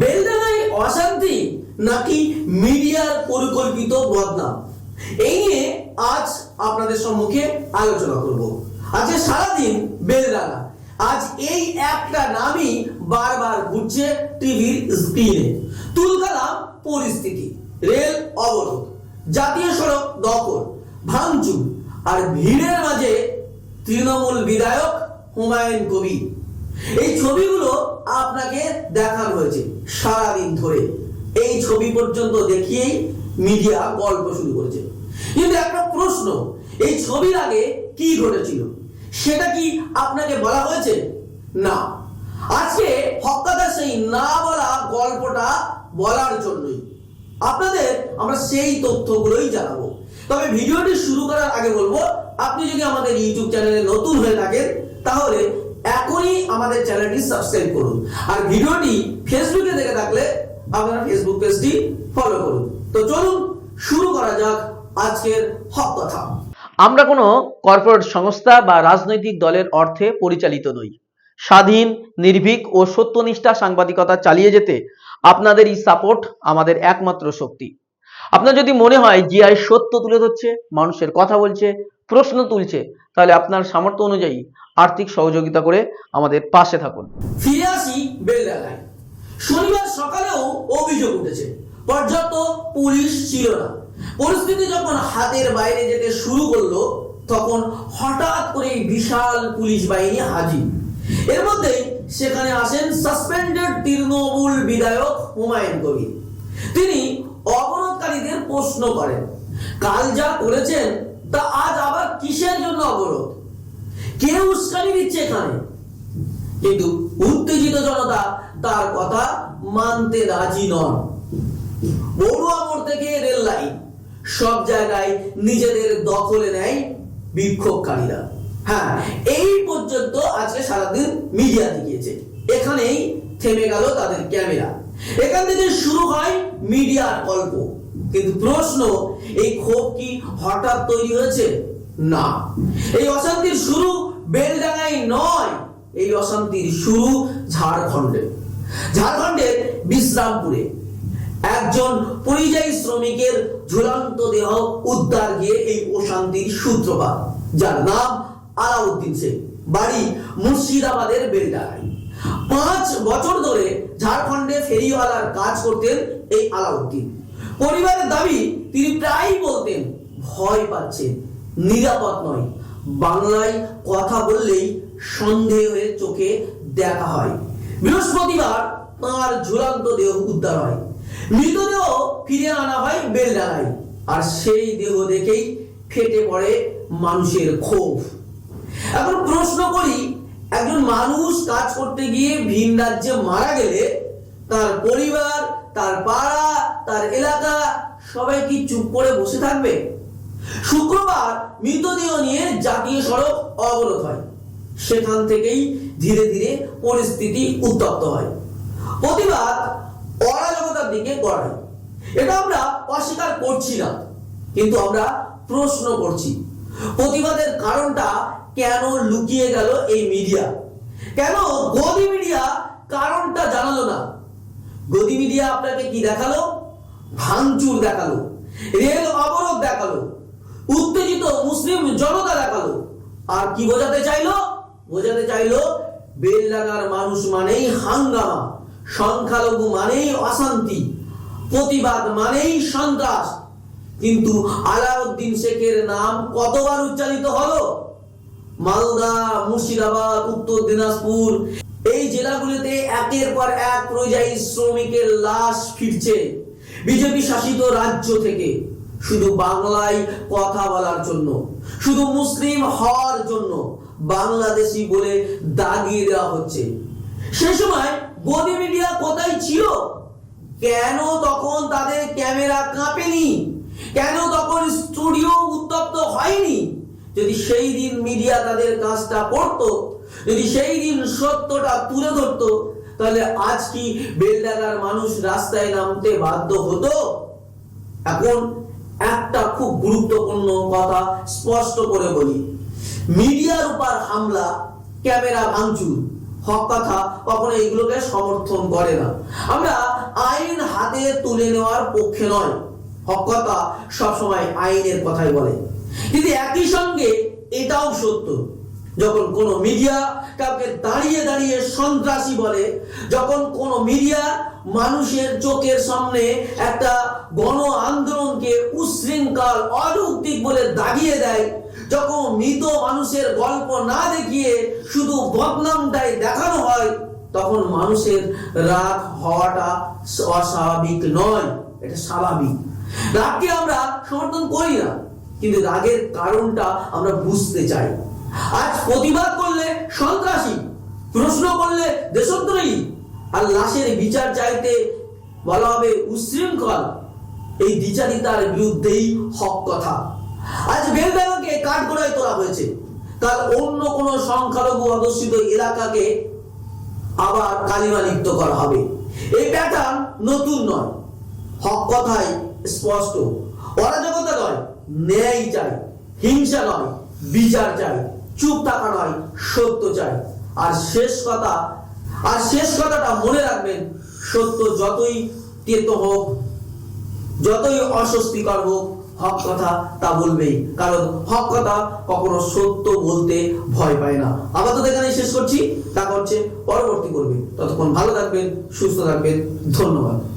বেলডাঙায় অশান্তি নাকি মিডিয়ার পরিকল্পিত বদনাম? এই নিয়ে আজ আপনাদের সম্মুখে আলোচনা করব। আজকে সারাদিন বেলডাঙা আজ এই একটা নামই বারবার ঘুরছে টিভির স্ক্রিনে তুলকালাম পরিস্থিতি, রেল অবরোধ, জাতীয় সড়ক দখল, ভাঙচুর, আর ভিড়ের মাঝে তৃণমূল বিধায়ক হুমায়ুন কবির। এই ছবিগুলো আপনাকে দেখানো হয়েছে সারাদিন ধরে। এই ছবি পর্যন্ত দেখিয়েই মিডিয়া গল্প শুরু করেছে। কিন্তু একটা প্রশ্ন, এই ছবির আগে কি ঘটেছিল? সেটা কি আপনাকে বলা হয়েছে? না। আজকে হকাদা সেই না বলা গল্পটা বলার জন্যই। আপনাদের আমরা সেই তথ্যগুলোই জানাব। তবে ভিডিওটি শুরু করার আগে বলব, আপনি যদি আমাদের ইউটিউব চ্যানেলে নতুন হয়ে থাকেন, তাহলে এখনই আমাদের চ্যানেলটি সাবস্ক্রাইব করুন। আর ভিডিওটি ফেসবুকে দেখে থাকলে আপনারা ফেসবুক পেজটি ফলো করুন। তো চলুন শুরু করা যাক আজকের হক কথা। আমরা কোনো কর্পোরেট সংস্থা বা রাজনৈতিক দলের অর্থে পরিচালিত নই। স্বাধীন, নির্ভীক ও সত্যনিষ্ঠা সাংবাদিকতা চালিয়ে যেতে আপনাদের এই সাপোর্ট আমাদের একমাত্র শক্তি। আপনার যদি মনে হয় জিআই সত্য তুলে ধরছে, মানুষের কথা বলছে, প্রশ্ন তুলছে, তাহলে আপনার সামর্থ্য অনুযায়ী আর্থিক সহযোগিতা করে আমাদের পাশে থাকুন। ফিরে আসি বেলডাঙায় শনিবার সকালেও অভিযোগ উঠেছে, পর্যাপ্ত পুলিশ ছিল না। পরিস্থিতি যখন হাতের বাইরে যেতে শুরু করল, তখন হঠাৎ করে বিশাল পুলিশ বাহিনী হাজির। এর মধ্যেই সেখানে আসেন সাসপেন্ডেড তৃণমূল বিধায়ক হুমায়ুন কবির। তিনি অবরোধকারীদের প্রশ্ন করেন, কাল যা করেছেন, তা আজ আবার কিসের জন্য অবরোধ? কে উস্কানি দিচ্ছে এখানে? কিন্তু উত্তেজিত জনতা তার কথা মানতে রাজি নন। বড়ুয়া থেকে রেল লাইন, সব জায়গায় নিজেদের দখলে নেয় বিক্ষোভকারীরা। হ্যাঁ এই পর্যন্ত আজকে সারাদিন মিডিয়া দেখিয়েছে। এখানেই থেমে গেল তাদের ক্যামেরা। এখান থেকে শুরু হয় মিডিয়ার গল্প। কিন্তু প্রশ্ন, এই ক্ষোভ কি হঠাৎ তৈরি হয়েছে? না। এই অশান্তির শুরু বেলডাঙ্গায় নয়, এই অশান্তির শুরু ঝাড়খণ্ডে। ঝাড়খণ্ডের বিশ্রামপুরে একজন পরিযায়ী শ্রমিকের ঝুলন্ত দেহ উদ্ধার গিয়ে এই অশান্তির সূত্রপাত, যার নাম আলাউদ্দিন শেখ বাড়ি মুর্শিদাবাদের বেলডাঙ্গায়। পাঁচ বছর ধরে ঝাড়খণ্ডে ফেরিওয়ালার কাজ করতেন এই আলাউদ্দিন। পরিবারের দাবি, তিনি প্রায়ই বলতেন, ভয় পাচ্ছেন, নিরাপদ নয়। বাংলায় কথা বললেই সন্দেহ হয়ে চোখে দেখা হয়। বৃহস্পতিবার তাঁর ঝুলন্ত দেহ উদ্ধার হয়। মৃতদেহ ফিরে আনা হয় বেলডাঙায় আর সেই দেহ দেখেই ফেটে পড়ে মানুষের ক্ষোভ। এখন প্রশ্ন করি, একজন মানুষ কাজ করতে গিয়ে ভিন রাজ্যে মারা গেলে তার পরিবার, তার পাড়া, তার এলাকা সবাই কি চুপ করে বসে থাকবে? শুক্রবার মৃতদেহ নিয়ে জাতীয় সড়ক অবরোধ হয়। সেখান থেকেই ধীরে ধীরে পরিস্থিতি উত্তপ্ত হয়। প্রতিবাদ অরাজকতার দিকে গড়ায় এটা আমরা অস্বীকার করছি না, কিন্তু আমরা প্রশ্ন করছি, প্রতিবাদের কারণটা কেন লুকিয়ে গেল এই মিডিয়া? কেন গদি মিডিয়া কারণটা জানালো না? গদি মিডিয়া আপনাকে কি দেখাল? ভাঙচুর দেখাল, রেল অবরোধ দেখাল উত্তেজিত মুসলিম জনতা দেখাল। আর কি বোঝাতে চাইলো? বোঝাতে চাইলো বেলডাঙ্গার মানুষ মানেই হাঙ্গামা, সংখ্যালঘু মানেই অশান্তি, প্রতিবাদ মানেই সন্ত্রাস। কিন্তু আলাউদ্দিন শেখের নাম কতবার উচ্চারিত হলো? মালদা, মুর্শিদাবাদ, উত্তর দিনাজপুর, এই জেলাগুলিতে একের পর এক পরিযায়ী শ্রমিকের লাশ ফিরছে। বিজেপি শাসিত রাজ্য থেকে। শুধু বাংলায় কথা বলার জন্য, শুধু মুসলিম হওয়ার জন্য বাংলাদেশি বলে দাগিয়ে দেওয়া হচ্ছে। সে সময় গদি মিডিয়া কোথায় ছিল? কেন তখন তাদের ক্যামেরা কাঁপেনি? কেন তখন স্টুডিও উত্তপ্ত হয়নি? যদি সেই দিন মিডিয়া তাদের কাজটা করতো, যদি সেই দিন সত্যটা তুলে ধরতো, তাহলে আজ কি বেলডাঙ্গার মানুষ রাস্তায় নামতে বাধ্য হতো? এখন একটা খুব গুরুত্বপূর্ণ কথা স্পষ্ট করে বলি। মিডিয়ার উপর হামলা, ক্যামেরা ভাঙচুর, হক কথা কখনো এইগুলোকে সমর্থন করে না। আমরা আইন হাতে তুলে নেওয়ার পক্ষে নয়, হক কথা সবসময় আইনের কথাই বলে। কিন্তু একই সঙ্গে এটাও সত্য, যখন কোন মিডিয়া কাউকে দাঁড়িয়ে দাঁড়িয়ে সন্ত্রাসী বলে, যখন কোনো মিডিয়া মানুষের চোখের সামনে একটা গণ উশৃঙ্খল, অযৌক্তিক বলে দাগিয়ে দেয়। যখন মৃত মানুষের গল্প না দেখিয়ে শুধু বদনামটাই দেখানো হয়, তখন মানুষের রাগ হওয়াটা অস্বাভাবিক নয়, এটা স্বাভাবিক। রাগকে আমরা সমর্থন করি না, কিন্তু রাগের কারণটা আমরা বুঝতে চাই। আজ প্রতিবাদ করলে সন্ত্রাসী, প্রশ্ন করলে দেশদ্রোহী, আর লাশের বিচার চাইতে বলা হবে উশৃঙ্খল। এই দ্বিচারিতার বিরুদ্ধেই হক কথা। আজ বেলডাঙ্গাকে কাঠগড়ায় তোলা হয়েছে। তার অন্য কোন সংখ্যালঘু অধ্যুষিত এলাকাকে আবার কালিমা লিপ্ত করা হবে। এই প্যাটার্ন নতুন নয়। হক কথাই স্পষ্ট। অরাজকতা নয়, ন্যায় চাই। হিংসা নয়, বিচার চাই। চুপ থাকা নয়, সত্য চাই। আর শেষ কথা, আর শেষ কথাটা মনে রাখবেন, সত্য যতই তেত হোক যতই অস্বস্তিকর হোক হক কথা তা বলবেই। কারণ হক কথা কখনো সত্য বলতে ভয় পায় না। আপাতত এখানে শেষ করছি। তা করছে, পরবর্তী করবে। ততক্ষণ ভালো থাকবেন, সুস্থ থাকবেন। ধন্যবাদ।